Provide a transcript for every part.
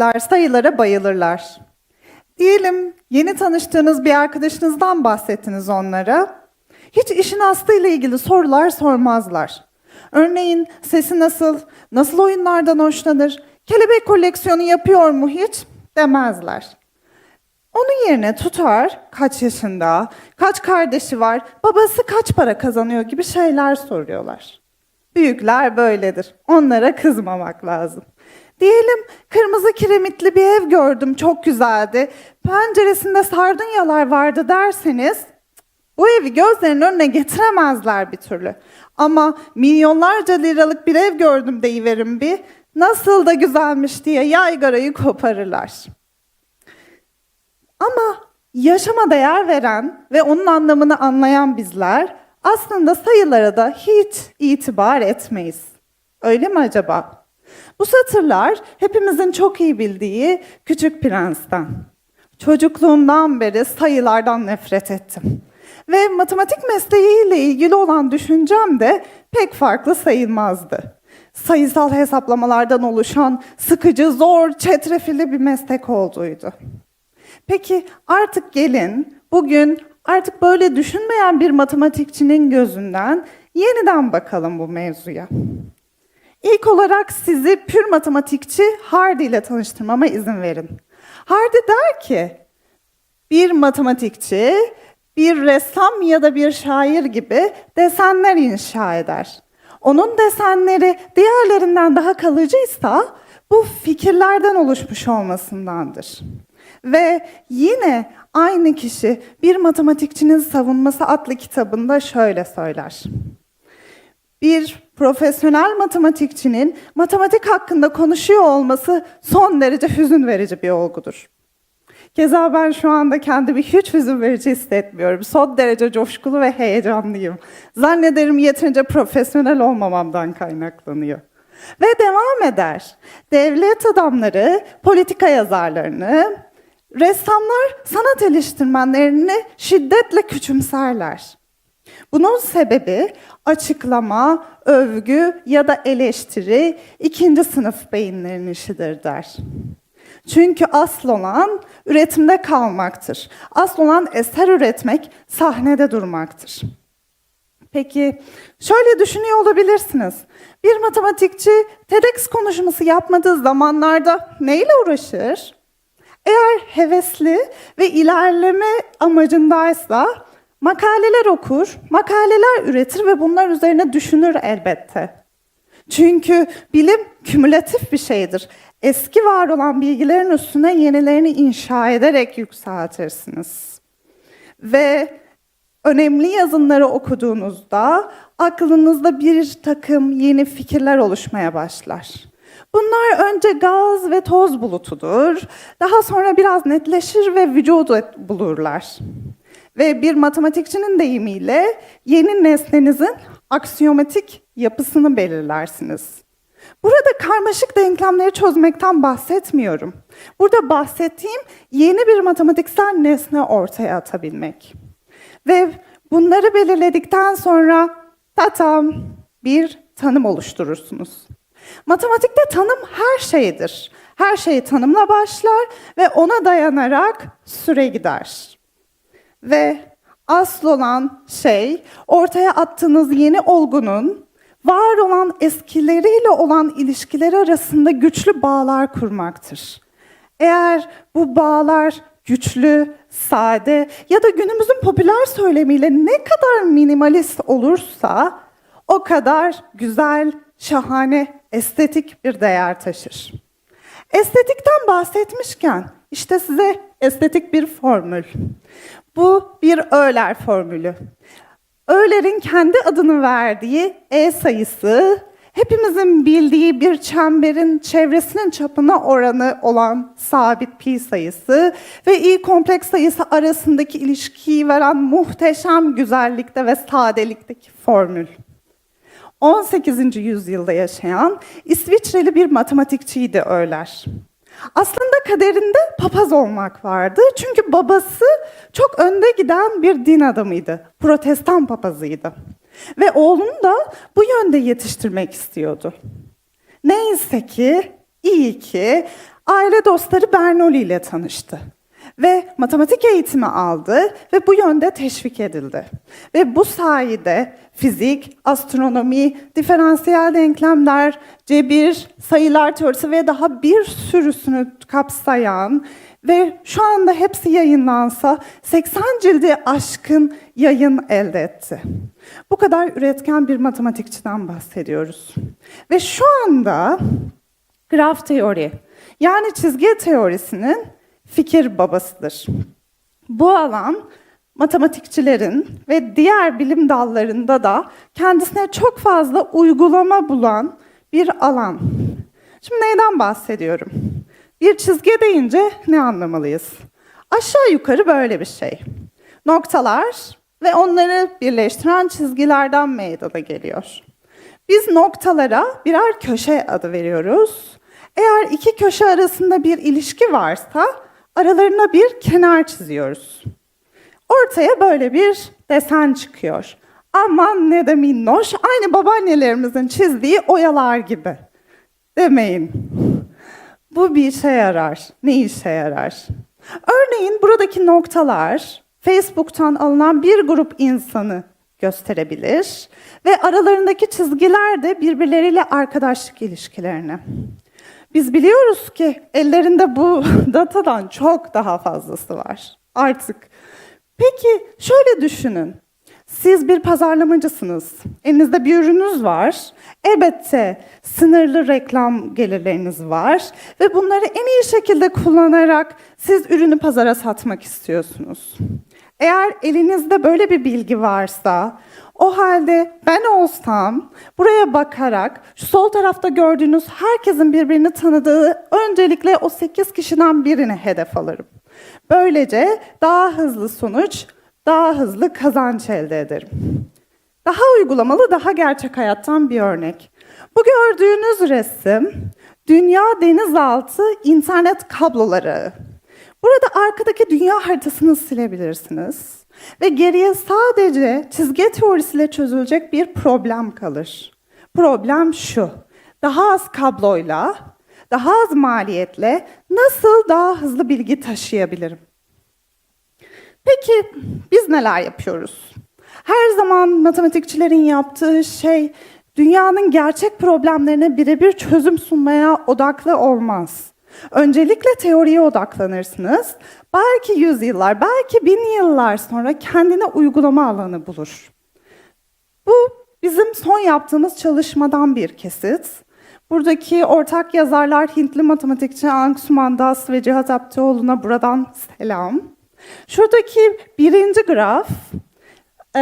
matematikçiler sayılara bayılırlar. Diyelim yeni tanıştığınız bir arkadaşınızdan bahsettiniz onlara. Hiç işin aslıyla ilgili sorular sormazlar. Örneğin sesi nasıl, nasıl oyunlardan hoşlanır, kelebek koleksiyonu yapıyor mu hiç demezler. Onun yerine tutar kaç yaşında, kaç kardeşi var, babası kaç para kazanıyor gibi şeyler soruyorlar. Büyükler böyledir. Onlara kızmamak lazım. Diyelim kırmızı kiremitli bir ev gördüm çok güzeldi. Penceresinde sardunyalar vardı derseniz bu evi gözlerinin önüne getiremezler bir türlü. Ama milyonlarca liralık bir ev gördüm deyiverin bir. Nasıl da güzelmiş diye yaygarayı koparırlar. Ama yaşama değer veren ve onun anlamını anlayan bizler aslında sayılara da hiç itibar etmeyiz. Öyle mi acaba? Bu satırlar hepimizin çok iyi bildiği Küçük Prens'ten. Çocukluğumdan beri sayılardan nefret ettim. Ve matematik mesleğiyle ilgili olan düşüncem de pek farklı sayılmazdı. Sayısal hesaplamalardan oluşan sıkıcı, zor, çetrefilli bir meslek olduğuydu. Peki artık gelin bugün artık böyle düşünmeyen bir matematikçinin gözünden yeniden bakalım bu mevzuya. İlk olarak sizi pür matematikçi Hardy ile tanıştırmama izin verin. Hardy der ki, bir matematikçi, bir ressam ya da bir şair gibi desenler inşa eder. Onun desenleri diğerlerinden daha kalıcıysa bu fikirlerden oluşmuş olmasındandır. Ve yine aynı kişi bir matematikçinin savunması adlı kitabında şöyle söyler. Bir profesyonel matematikçinin matematik hakkında konuşuyor olması son derece hüzün verici bir olgudur. Keza ben şu anda kendimi hiç hüzün verici hissetmiyorum. Son derece coşkulu ve heyecanlıyım. Zannederim yeterince profesyonel olmamamdan kaynaklanıyor. Ve devam eder. Devlet adamları, politika yazarlarını, ressamlar sanat eleştirmenlerini şiddetle küçümserler. Bunun sebebi açıklama, övgü ya da eleştiri ikinci sınıf beyinlerin işidir der. Çünkü asıl olan üretimde kalmaktır. Asıl olan eser üretmek, sahnede durmaktır. Peki şöyle düşünüyor olabilirsiniz. Bir matematikçi TEDx konuşması yapmadığı zamanlarda neyle uğraşır? Eğer hevesli ve ilerleme amacındaysa makaleler okur, makaleler üretir ve bunlar üzerine düşünür elbette. Çünkü bilim kümülatif bir şeydir. Eski var olan bilgilerin üstüne yenilerini inşa ederek yükseltirsiniz. Ve önemli yazınları okuduğunuzda aklınızda bir takım yeni fikirler oluşmaya başlar. Bunlar önce gaz ve toz bulutudur. Daha sonra biraz netleşir ve vücudu bulurlar. Ve bir matematikçinin deyimiyle yeni nesnenizin aksiyomatik yapısını belirlersiniz. Burada karmaşık denklemleri çözmekten bahsetmiyorum. Burada bahsettiğim yeni bir matematiksel nesne ortaya atabilmek. Ve bunları belirledikten sonra tatam bir tanım oluşturursunuz. Matematikte tanım her şeydir. Her şey tanımla başlar ve ona dayanarak süre gider. Ve asıl olan şey ortaya attığınız yeni olgunun var olan eskileriyle olan ilişkileri arasında güçlü bağlar kurmaktır. Eğer bu bağlar güçlü, sade ya da günümüzün popüler söylemiyle ne kadar minimalist olursa o kadar güzel, şahane, estetik bir değer taşır. Estetikten bahsetmişken işte size estetik bir formül. Bu bir Euler formülü. Euler'in kendi adını verdiği E sayısı, hepimizin bildiği bir çemberin çevresinin çapına oranı olan sabit pi sayısı ve i kompleks sayısı arasındaki ilişkiyi veren muhteşem güzellikte ve sadelikteki formül. 18. yüzyılda yaşayan İsviçreli bir matematikçiydi Euler. Aslında kaderinde papaz olmak vardı. Çünkü babası çok önde giden bir din adamıydı. Protestan papazıydı. Ve oğlunu da bu yönde yetiştirmek istiyordu. Neyse ki, iyi ki aile dostları Bernoulli ile tanıştı. Ve matematik eğitimi aldı ve bu yönde teşvik edildi. Ve bu sayede fizik, astronomi, diferansiyel denklemler, cebir, sayılar teorisi ve daha bir sürüsünü kapsayan ve şu anda hepsi yayınlansa 80 cildi aşkın yayın elde etti. Bu kadar üretken bir matematikçiden bahsediyoruz. Ve şu anda graf teori yani çizgi teorisinin fikir babasıdır. Bu alan matematikçilerin ve diğer bilim dallarında da kendisine çok fazla uygulama bulan bir alan. Şimdi neyden bahsediyorum? Bir çizgi deyince ne anlamalıyız? Aşağı yukarı böyle bir şey. Noktalar ve onları birleştiren çizgilerden meydana geliyor. Biz noktalara birer köşe adı veriyoruz. Eğer iki köşe arasında bir ilişki varsa aralarına bir kenar çiziyoruz. Ortaya böyle bir desen çıkıyor. Aman ne de minnoş, aynı babaannelerimizin çizdiği oyalar gibi. Demeyin. Bu bir işe yarar. Ne işe yarar? Örneğin buradaki noktalar Facebook'tan alınan bir grup insanı gösterebilir ve aralarındaki çizgiler de birbirleriyle arkadaşlık ilişkilerini. Biz biliyoruz ki ellerinde bu datadan çok daha fazlası var artık. Peki şöyle düşünün. Siz bir pazarlamacısınız. Elinizde bir ürününüz var. Elbette sınırlı reklam gelirleriniz var ve bunları en iyi şekilde kullanarak siz ürünü pazara satmak istiyorsunuz. Eğer elinizde böyle bir bilgi varsa, o halde ben olsam buraya bakarak şu sol tarafta gördüğünüz herkesin birbirini tanıdığı öncelikle o 8 kişiden birini hedef alırım. Böylece daha hızlı sonuç, daha hızlı kazanç elde ederim. Daha uygulamalı, daha gerçek hayattan bir örnek. Bu gördüğünüz resim Dünya Denizaltı internet kabloları. Burada arkadaki dünya haritasını silebilirsiniz ve geriye sadece çizgi teorisiyle çözülecek bir problem kalır. Problem şu. Daha az kabloyla, daha az maliyetle nasıl daha hızlı bilgi taşıyabilirim? Peki biz neler yapıyoruz? Her zaman matematikçilerin yaptığı şey dünyanın gerçek problemlerine birebir çözüm sunmaya odaklı olmaz. Öncelikle teoriye odaklanırsınız. Belki yüzyıllar, belki bin yıllar sonra kendine uygulama alanı bulur. Bu bizim son yaptığımız çalışmadan bir kesit. Buradaki ortak yazarlar Hintli matematikçi Ankusuman Das ve Cihat Aptioğlu'na buradan selam. Şuradaki birinci graf e,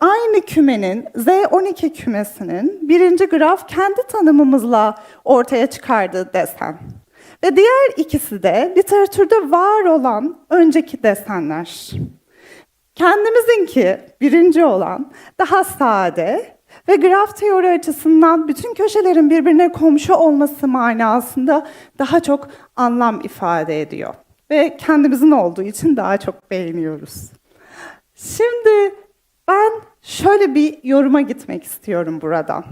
aynı kümenin Z12 kümesinin birinci graf kendi tanımımızla ortaya çıkardığı desen. Ve diğer ikisi de literatürde var olan önceki desenler. Kendimizinki birinci olan daha sade ve graf teori açısından bütün köşelerin birbirine komşu olması manasında daha çok anlam ifade ediyor. Ve kendimizin olduğu için daha çok beğeniyoruz. Şimdi ben şöyle bir yoruma gitmek istiyorum buradan.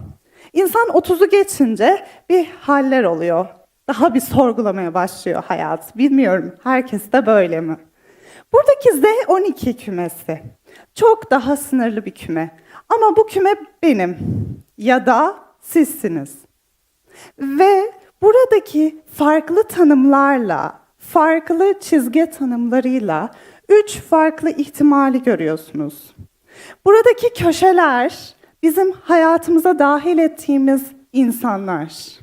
İnsan 30'u geçince bir haller oluyor. Daha bir sorgulamaya başlıyor hayat. Bilmiyorum herkes de böyle mi? Buradaki Z12 kümesi çok daha sınırlı bir küme. Ama bu küme benim ya da sizsiniz. Ve buradaki farklı tanımlarla, farklı çizgi tanımlarıyla üç farklı ihtimali görüyorsunuz. Buradaki köşeler bizim hayatımıza dahil ettiğimiz insanlar.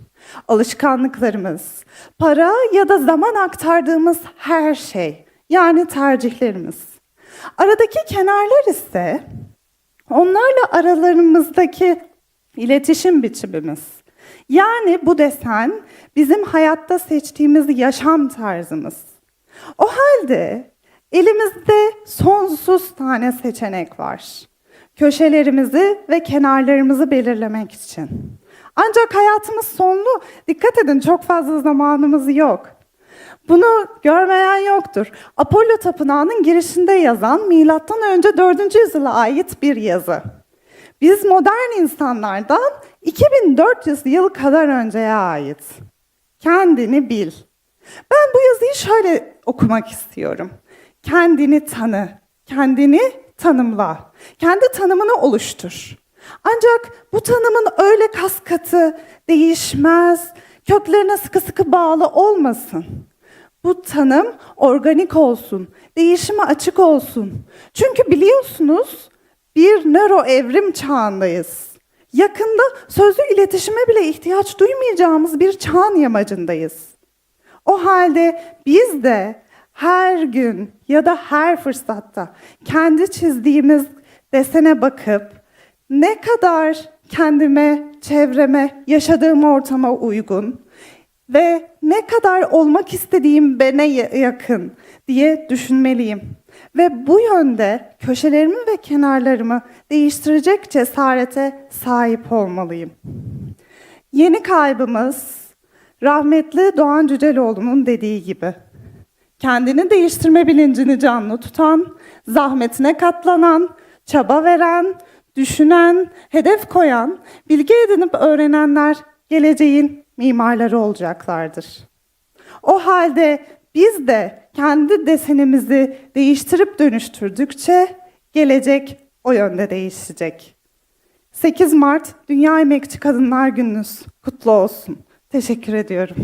Alışkanlıklarımız, para ya da zaman aktardığımız her şey. Yani tercihlerimiz. Aradaki kenarlar ise onlarla aralarımızdaki iletişim biçimimiz. Yani bu desen bizim hayatta seçtiğimiz yaşam tarzımız. O halde elimizde sonsuz tane seçenek var. Köşelerimizi ve kenarlarımızı belirlemek için. Ancak hayatımız sonlu. Dikkat edin çok fazla zamanımız yok. Bunu görmeyen yoktur. Apollo Tapınağı'nın girişinde yazan milattan önce 4. yüzyıla ait bir yazı. Biz modern insanlardan 2400 yıl kadar önceye ait. Kendini bil. Ben bu yazıyı şöyle okumak istiyorum. Kendini tanı, kendini tanımla, kendi tanımını oluştur. Ancak bu tanımın öyle kas katı, değişmez, köklerine sıkı sıkı bağlı olmasın. Bu tanım organik olsun, değişime açık olsun. Çünkü biliyorsunuz bir nöro evrim çağındayız. Yakında sözlü iletişime bile ihtiyaç duymayacağımız bir çağın yamacındayız. O halde biz de her gün ya da her fırsatta kendi çizdiğimiz desene bakıp ne kadar kendime, çevreme, yaşadığım ortama uygun ve ne kadar olmak istediğim bene ya- yakın diye düşünmeliyim. Ve bu yönde köşelerimi ve kenarlarımı değiştirecek cesarete sahip olmalıyım. Yeni kaybımız rahmetli Doğan Cüceloğlu'nun dediği gibi kendini değiştirme bilincini canlı tutan, zahmetine katlanan, çaba veren, düşünen, hedef koyan, bilgi edinip öğrenenler geleceğin mimarları olacaklardır. O halde biz de kendi desenimizi değiştirip dönüştürdükçe gelecek o yönde değişecek. 8 Mart Dünya Emekçi Kadınlar Gününüz kutlu olsun. Teşekkür ediyorum.